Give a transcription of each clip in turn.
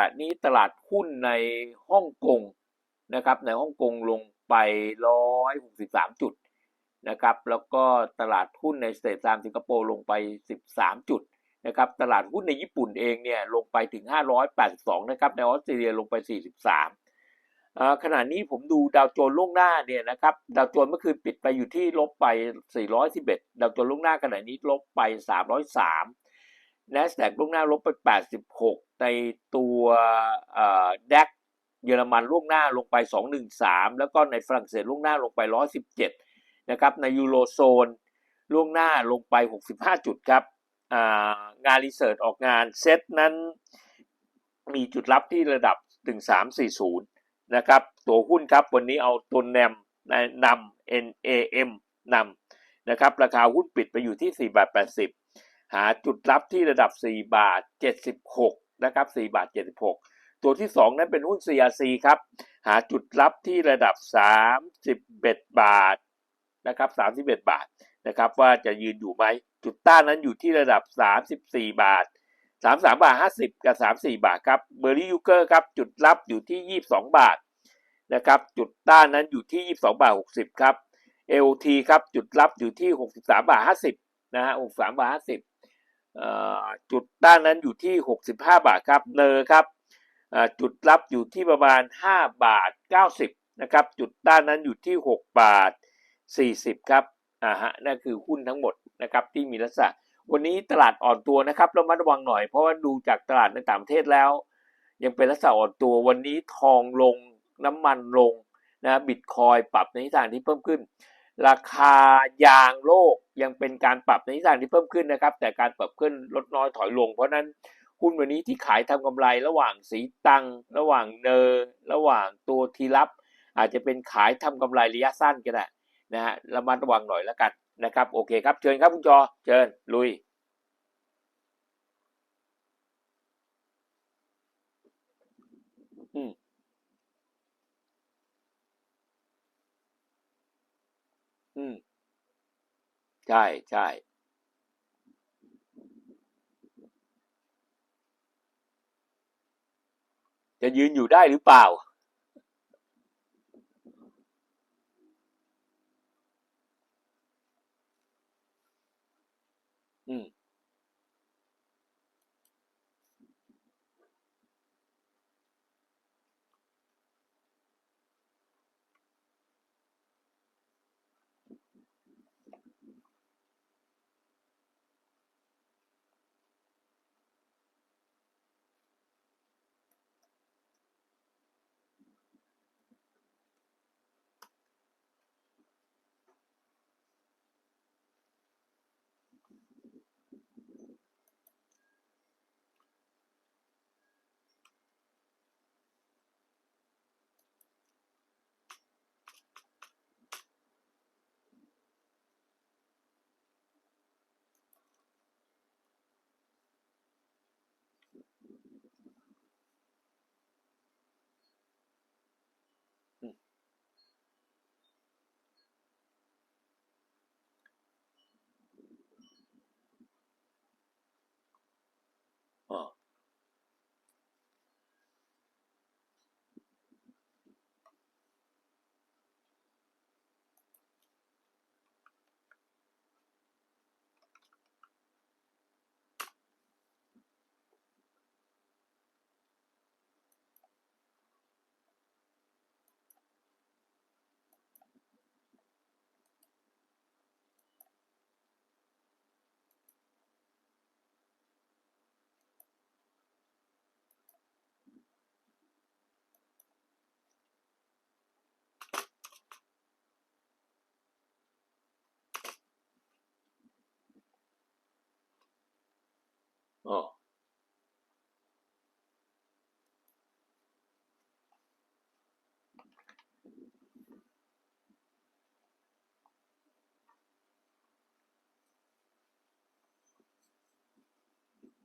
ขณะนี้ตลาดหุ้นในฮ่องกงนะครับในฮ่องกงลงไป 163 จุดนะครับแล้วก็ตลาดหุ้นในสเตทไทม์สิงคโปร์ลงไป 13 จุดนะครับตลาดหุ้นในญี่ปุ่นเองเนี่ยลงไปถึง 582 นะครับในออสเตรเลียลงไป 43ขณะนี้ผมดูดาวโจนส์ล่วงหน้าเนี่ยนะครับดาวโจนส์เมื่อคืนปิดไปอยู่ที่ลบไป 411 ดาวโจนส์ล่วงหน้าขณะนี้ลบไป 303 NASDAQ ล่วงหน้าลบไป 86 ในตัวเอ่อ DAX เยอรมันล่วงหน้าลงไป 213 แล้วก็ในฝรั่งเศสล่วงหน้าลงไป 117 นะครับ ในยูโรโซนล่วงหน้าลงไป 65 จุดครับงานรีเสิร์ชออกงานเซตนั้นมีจุดรับที่ระดับ 1340 นะครับ ตัวหุ้นครับวันนี้เอาตัวแนมนำ NAM นำนะครับ ราคาหุ้นปิดไปอยู่ที่4บาท80 หาจุดรับที่ระดับ 4 บาท 76 นะครับ 4 บาท 76 ตัวที่ 2 นั้นเป็นหุ้น CRC ครับ หาจุดรับที่ระดับ 31 บาท นะครับ 31 บาท นะครับ ว่าจะยืนอยู่ไหม จุดต้านนั้นอยู่ที่ระดับ 34 บาท 33 บาท 50 กับ 34 บาทครับ เบอร์รี่ยูเกอร์ครับ จุดรับอยู่ที่ 22 บาท นะครับ จุดต้านนั้นอยู่ที่ 22 บาท 60 ครับ LT ครับ จุดรับอยู่ที่ 63 บาท 50 นะฮะ63 บาท 50 จุดต้านนั้นอยู่ที่ 65 บาทครับเนอร์ครับจุดรับอยู่ที่ประมาณ 5 บาท 90นะครับจุดต้านนั้นอยู่ที่ 6 บาท 40 ครับอ่าฮะนั่นคือหุ้นทั้งหมดนะครับที่มีลักษณะวันนี้ตลาดอ่อนตัวนะครับเรามาระวังหน่อยเพราะว่าดูจากตลาดในต่างประเทศแล้ว ยังเป็นลักษณะอ่อนตัววันนี้ทองลงน้ำมันลงนะบิตคอยปรับในทิศทางที่เพิ่มขึ้น ราคายางโลกยังเป็นการปรับในทิศทางที่เพิ่มขึ้นนะครับ แต่การปรับขึ้นลดน้อยถอยลง เพราะนั้นหุ้นวันนี้ที่ขายทำกำไรระหว่างสีตัง ระหว่างเนอร์ระหว่างตัวทีรับ อาจจะเป็นขายทำกำไรระยะสั้นก็ได้นะฮะระมัดระวังหน่อยแล้วกันนะครับ โอเคครับ เชิญครับคุณจอ เชิญลุย อืม อืม ใช่ใช่จะยืนอยู่ได้หรือเปล่า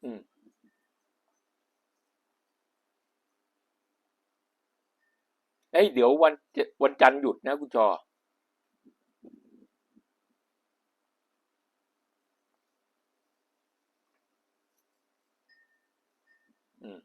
อืมเอ้ยเดี๋ยววันวันจันทร์หยุดนะคุณจอ อืม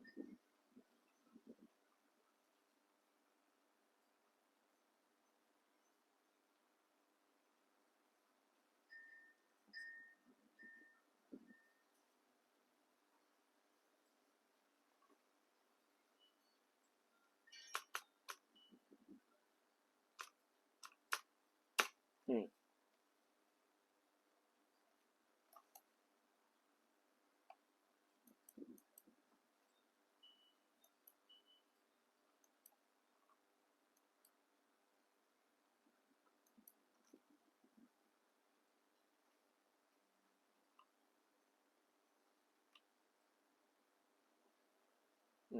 อื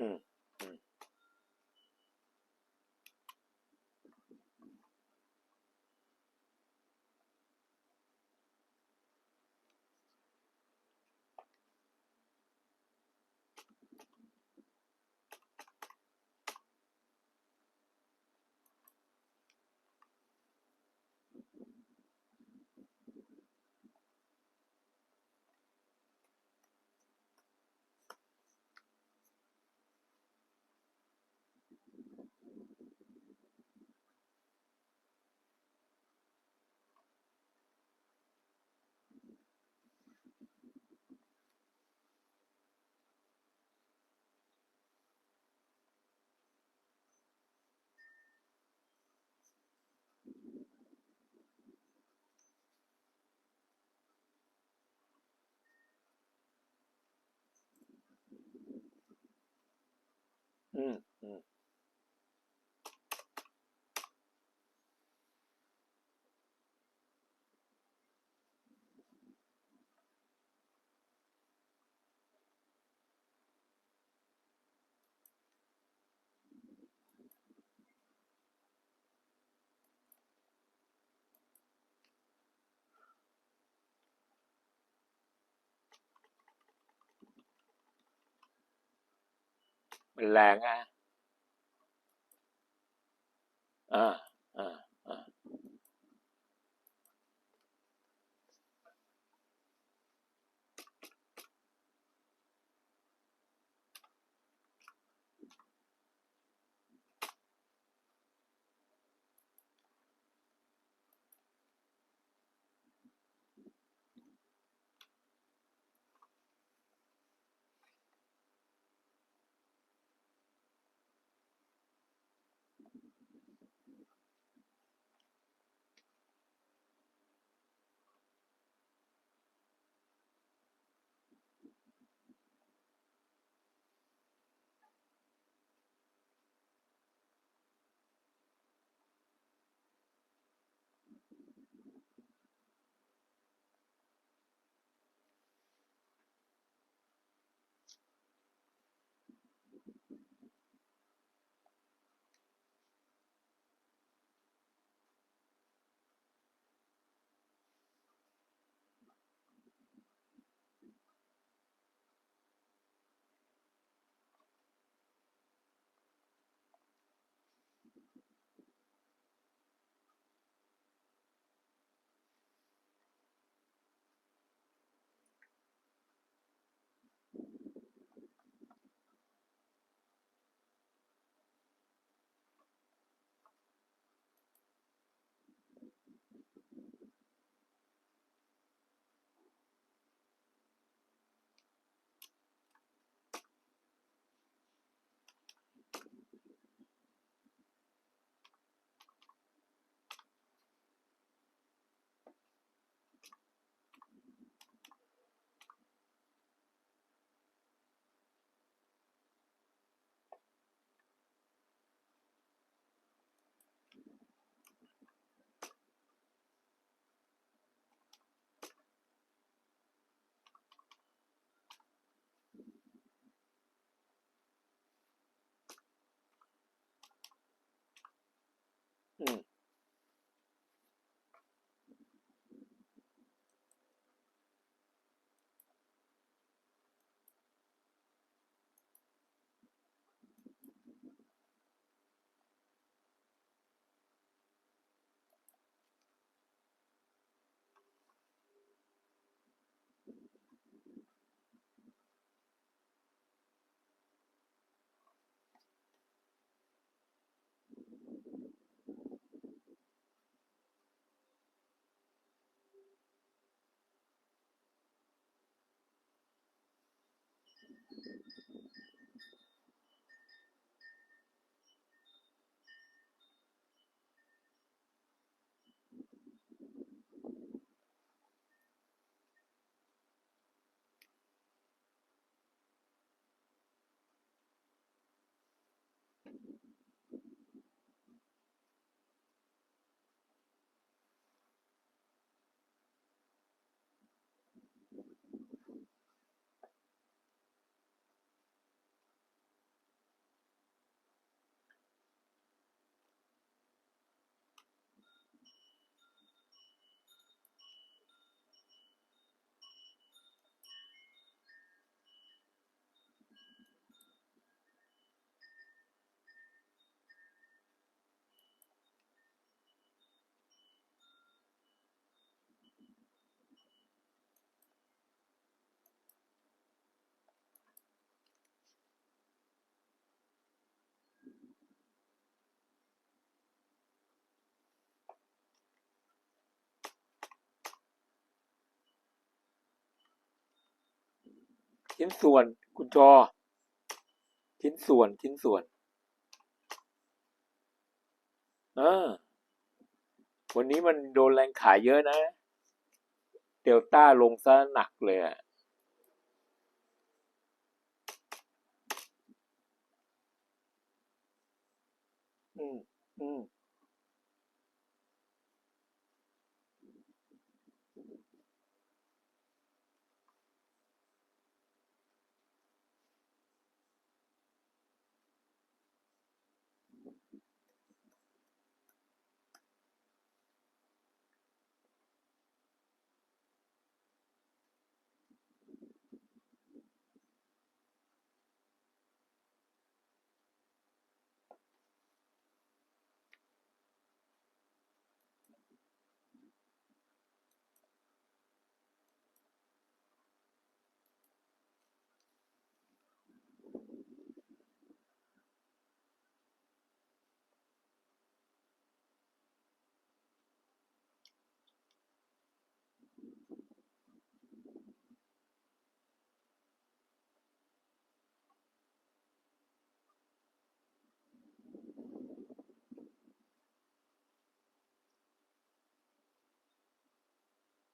ม อืมอืม มันแอื ชิ้นส่วนคุณจอ ชิ้นส่วนชิ้นส่วนเออวันนี้มันโดนแรงขายเยอะนะ เดลต้าลงซะหนักเลยอะอืมอืม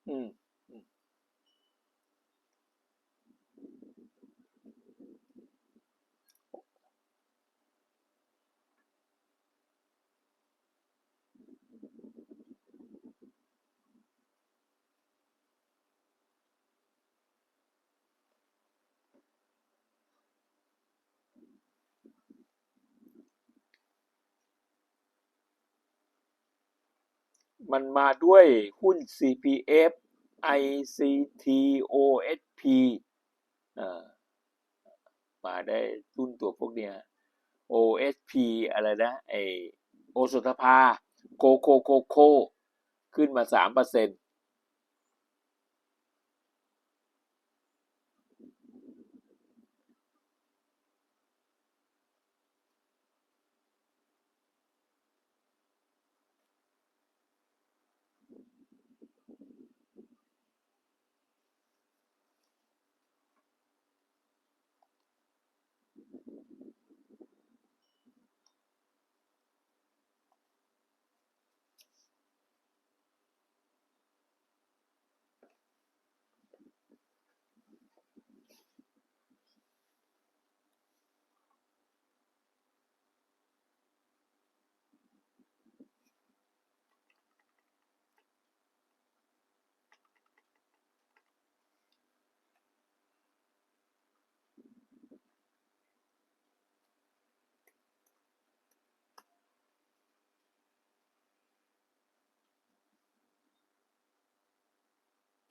อื มันมาด้วยหุ้น CPF ICT OSP มาได้หุ้นตัวพวกเนี้ย OSP อะไรนะไอโอสุทภาโกโคโคโค ขึ้นมาสามเปอร์เซ็นต์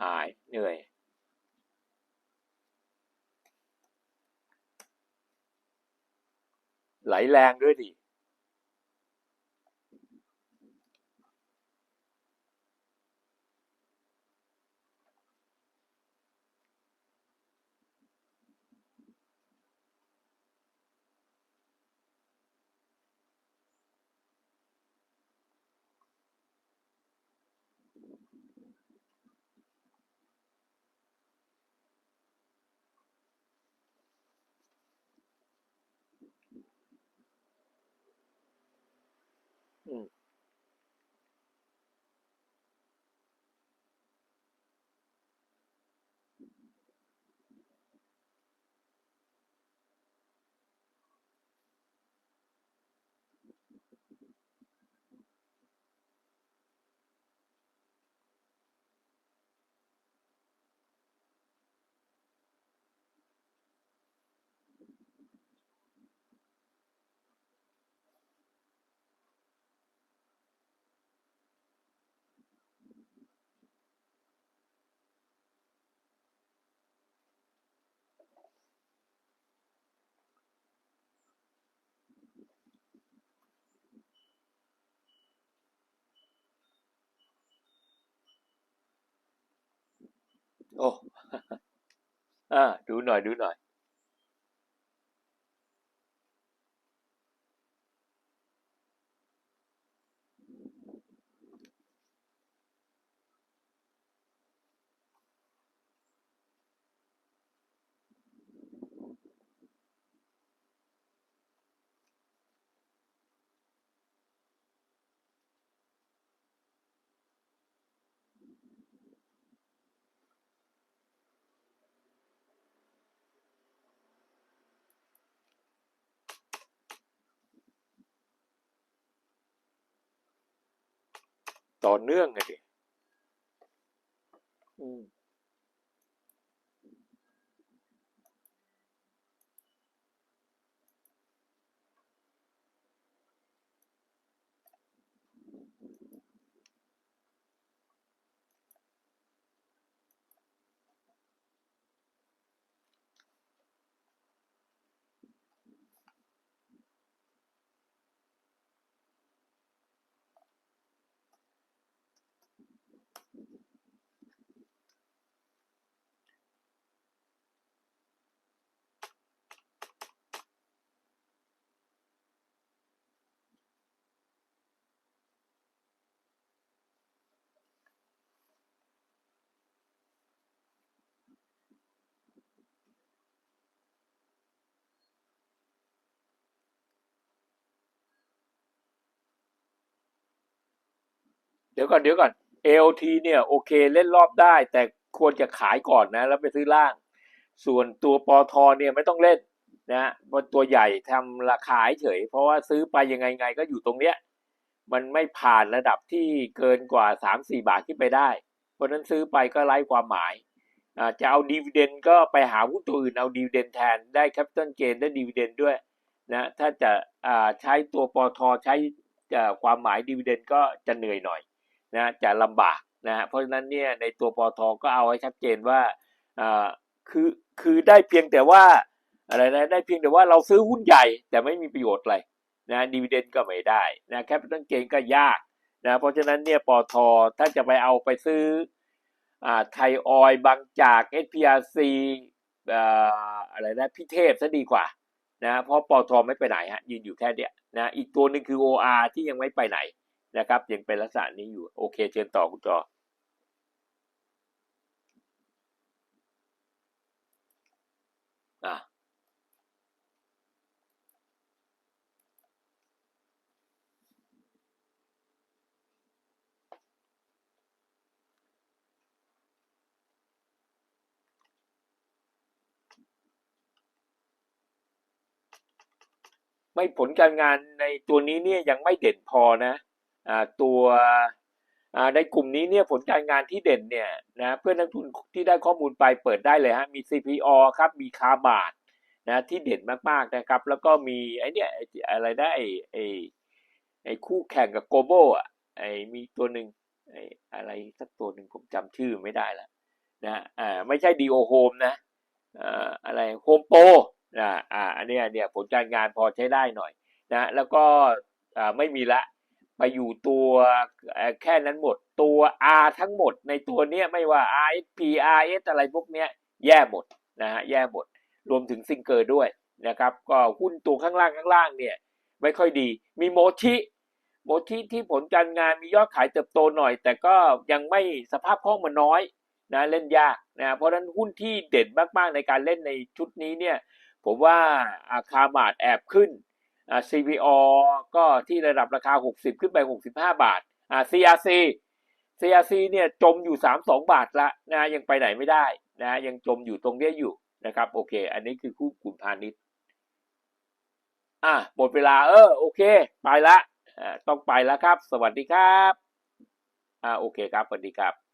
หายเหนื่อย ไหลแรงด้วยดิ โอ้อ่าดูหน่อยดูหน่อย ต่อเนื่องไงดิอืม ดี๋ยวก่อนเดี๋ยวก่อน AOT เนี่ยโอเคเล่นรอบได้ แต่ควรจะขายก่อนนะ แล้วไปซื้อล่าง ส่วนตัวปอทเนี่ยไม่ต้องเล่นนะเพราะตัวใหญ่ทำราคาเฉย เพราะว่าซื้อไปยังไงไงก็อยู่ตรงเนี้ยมันไม่ผ่านระดับที่เกินกว่าสามสี่บาทขึ้นไปได้ เพราะนั้นซื้อไปก็ไร้ความหมายอ่าจะเอาดีเวเดนก็ไปหาหุ้นตัวอื่นเอาดีเวเดนแทนได้แคปิตอลเกนได้ดีเวเดนด้วยนะถ้าจะอ่าใช้ตัวปอทใช้อ่าความหมายดีเวเดนก็จะเหนื่อยหน่อย นะจะลำบากนะเพราะฉะนั้นเนี่ยในตัวปอทก็เอาให้ชัดเจนว่าอ่าคือคือได้เพียงแต่ว่าอะไรนะได้เพียงแต่ว่าเราซื้อหุ้นใหญ่แต่ไม่มีประโยชน์อะไรนะดีเวเดนก็ไม่ได้นะแคปิตอลเกนก็ยากนะเพราะฉะนั้นเนี่ยปอทถ้าจะไปเอาไปซื้ออ่าไทยออยบางจาก SPRC อ่าอะไรนะพิเทพซะดีกว่านะเพราะปอทไม่ไปไหนฮะยืนอยู่แค่เนี้ยนะอีกตัวหนึ่งคือ OR ที่ยังไม่ไปไหน นะครับยังเป็นลักษณะนี้อยู่โอเคเชิญต่อคุณจออะไม่ผลการงานในตัวนี้เนี่ยยังไม่เด่นพอนะ ตัวอ่าในกลุ่มนี้เนี่ยผลการงานที่เด่นเนี่ยนะเพื่อนนักทุนที่ได้ข้อมูลไปเปิดได้เลยฮะมี CPO ครับมีคาบาทนะที่เด่นมากๆนะครับ แล้วก็มีไอเนี่ยอะไรนะไอไอไอคู่แข่งกับโกโบอะไอมีตัวหนึ่งไออะไรสักตัวหนึ่งผมจำชื่อไม่ได้ล้วนะอ่าไม่ใช่ดีโอโฮมนะอ่าอะไรโฮมโปอ่าอ่าอันเนี้ยเนี่ยผลการงานพอใช้ได้หน่อยนะแล้วก็อ่าไม่มีละ ไปอยู่ตัวแค่นั้นหมดตัว R ทั้งหมดในตัวเนี้ยไม่ว่า RSP RS อะไรพวกเนี้ยแย่หมดนะฮะแย่หมด รวมถึงซิงเกอร์ด้วยนะครับ ก็หุ้นตัวข้างล่างข้างล่างเนี่ยไม่ค่อยดี มีโมชิโมชิที่ผลการงานมียอดขายเติบโตหน่อย แต่ก็ยังไม่สภาพคล่องมันน้อยนะเล่นยากนะเพราะฉะนั้นหุ้นที่เด่นมากๆในการเล่นในชุดนี้เนี่ยผมว่าอาคามาดแอบขึ้น อ่า CPO ก็ที่ระดับราคา 60 ขึ้นไป 65 บาทอ่า CRC CRC เนี่ยจมอยู่ 32 บาทละนะยังไปไหนไม่ได้นะยังจมอยู่ตรงเนี้ยอยู่นะครับโอเค อันนี้คือคู่กลุ่มพาณิชย์อะหมดเวลาเออโอเค ไปละอ่าต้องไปแล้วครับ สวัสดีครับอ่าโอเคครับสวัสดีครับ